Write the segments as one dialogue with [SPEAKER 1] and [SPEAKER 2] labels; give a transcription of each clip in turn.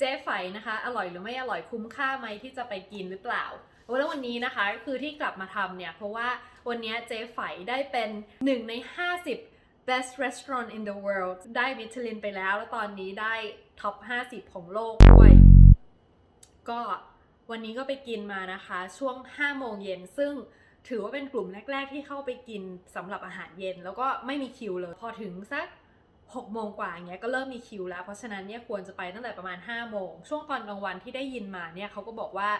[SPEAKER 1] เจ๊ไฝนะคะ อร่อยหรือไม่อร่อยคุ้มค่าไหมที่จะไปกินหรือเปล่าแล้ววันนี้นะคะคือที่กลับมาทำเนี่ย เพราะว่าวันนี้เจ๊ไฝได้เป็นหนึ่งใน 50 best restaurant in the world ได้มิชลินไปแล้ว แล้วตอนนี้ได้ท็อป 50 ของโลกด้วย ก็วันนี้ก็ไปกินมานะคะ ช่วง 5 โมงเย็นซึ่งถือว่าเป็นกลุ่มแรก ๆ ที่เข้าไปกินสำหรับอาหารเย็น แล้วก็ไม่มีคิวเลย พอถึงสัก 6โมงกว่าอย่างเงี้ยก็เริ่มมีคิวแล้ว เพราะฉะนั้นเนี่ยควรจะไปตั้งแต่ประมาณ5โมงช่วงตอนกลางวันที่ได้ยินมาเนี่ยเขาก็บอกว่า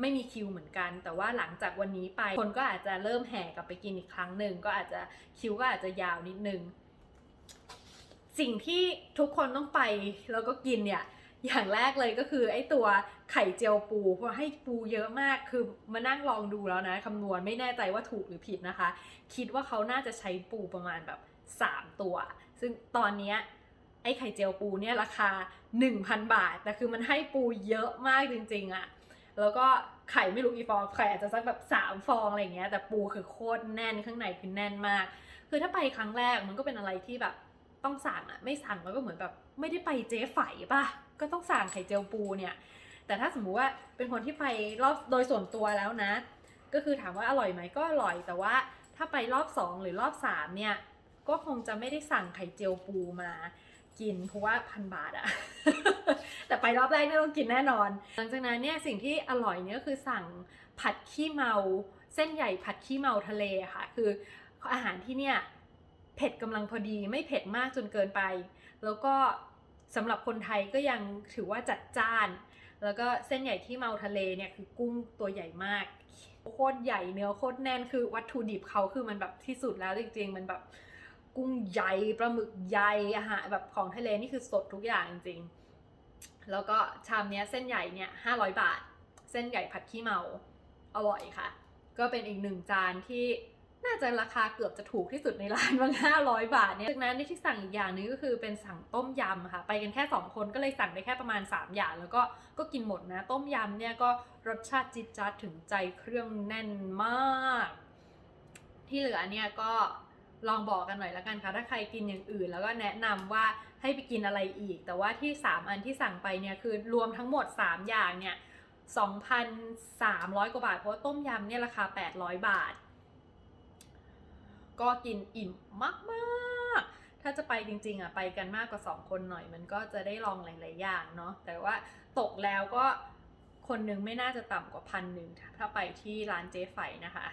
[SPEAKER 1] ไม่มีคิวเหมือนกัน แต่ว่าหลังจากวันนี้ไปคนก็อาจจะเริ่มแห่กลับไปกินอีกครั้งหนึ่งก็อาจจะคิวก็อาจจะยาวนิดนึง สิ่งที่ทุกคนต้องไปแล้วก็กินเนี่ยอย่างแรกเลยก็คือไอ้ตัวไข่เจียวปูเพราะให้ปูเยอะมากคือมานั่งลองดูแล้วนะคำนวณไม่แน่ใจว่าถูกหรือผิดนะคะ คิดว่าเขาน่าจะใช้ปูประมาณแบบ 3 ตัว ซึ่งตอนนี้ไอ้ไข่เจียวปูเนี่ยราคา 1,000 บาท แต่คือมันให้ปูเยอะมากจริงๆอะแล้วก็ไข่ไม่รู้กี่ฟอง ไข่อาจจะสักแบบ 3 ฟองอะไรเงี้ย แต่ปูคือโคตรแน่นข้างในคือแน่นมาก คือถ้าไปครั้งแรกมันก็เป็นอะไรที่แบบต้องสั่งอะไม่สั่งแล้วก็เหมือนแบบไม่ได้ไปเจ๊ไฝป่ะ ก็ต้องสั่งไข่เจียวปูเนี่ย แต่ถ้าสมมุติว่าเป็นคนที่ไปรอบโดยส่วนตัวแล้วนะ ก็คือถามว่าอร่อยไหมก็อร่อย แต่ว่าถ้าไปรอบ 2 หรือรอบ3เนี่ย ก็คงจะไม่ได้สั่งไข่เจียวปูมากินเพราะว่าพันบาทอะ แต่ไปรอบแรกเนี่ยต้องกินแน่นอน หลังจากนั้นเนี่ยสิ่งที่อร่อยเนี่ยคือสั่งผัดขี้เมา เส้นใหญ่ผัดขี้เมาทะเลค่ะ คืออาหารที่เนี่ยเผ็ดกำลังพอดีไม่เผ็ดมากจนเกินไป แล้วก็สำหรับคนไทยก็ยังถือว่าจัดจ้าน แล้วก็เส้นใหญ่ที่เมาทะเลเนี่ยคือกุ้งตัวใหญ่มากโคตรใหญ่เนื้อโคตรแน่นคือวัตถุดิบเขาคือมันแบบที่สุดแล้วจริงๆมันแบบ กุ้งใหญ่ปลาหมึกใหญ่อาหารแบบของทะเลนี่คือสดทุกอย่างจริงๆ แล้วก็ชามเนี้ยเส้นใหญ่เนี่ยห้าร้อยบาท เส้นใหญ่ผัดขี้เมาอร่อยค่ะ ก็เป็นอีกหนึ่งจานที่น่าจะราคาเกือบจะถูกที่สุดในร้านบางห้าร้อยบาทเนี่ยจากนั้นที่สั่งอีกอย่างนึงก็คือเป็นสั่งต้มยำค่ะ ไปกันแค่ 2 คนก็เลยสั่งได้แค่ประมาณ 3 อย่าง แล้วก็ก็กินหมดนะ ต้มยำเนี่ยก็รสชาติจิดจัดถึงใจเครื่องแน่นมาก ที่เหลือเนี่ยก็ ลองบอกกันหน่อยละกันค่ะ ถ้าใครกินอย่างอื่น แล้วก็แนะนำว่าให้ไปกินอะไรอีก แต่ว่าที่ 3 อันที่สั่งไปเนี่ยคือรวมทั้งหมด 3 อย่างเนี่ย2,300 กว่าบาท เพราะต้มยำเนี่ยราคา 800 บาท ก็กินอิ่มมากๆ ถ้าจะไปจริง ๆอะไปกันมากกว่า 2 คนหน่อย มันก็จะได้ลองหลายๆอย่างเนาะแต่ว่าตกแล้วก็คนหนึงไม่น่าจะต่ำกว่าพันหนึ่งถ้าไปที่ร้านเจ๊ไฝนะคะ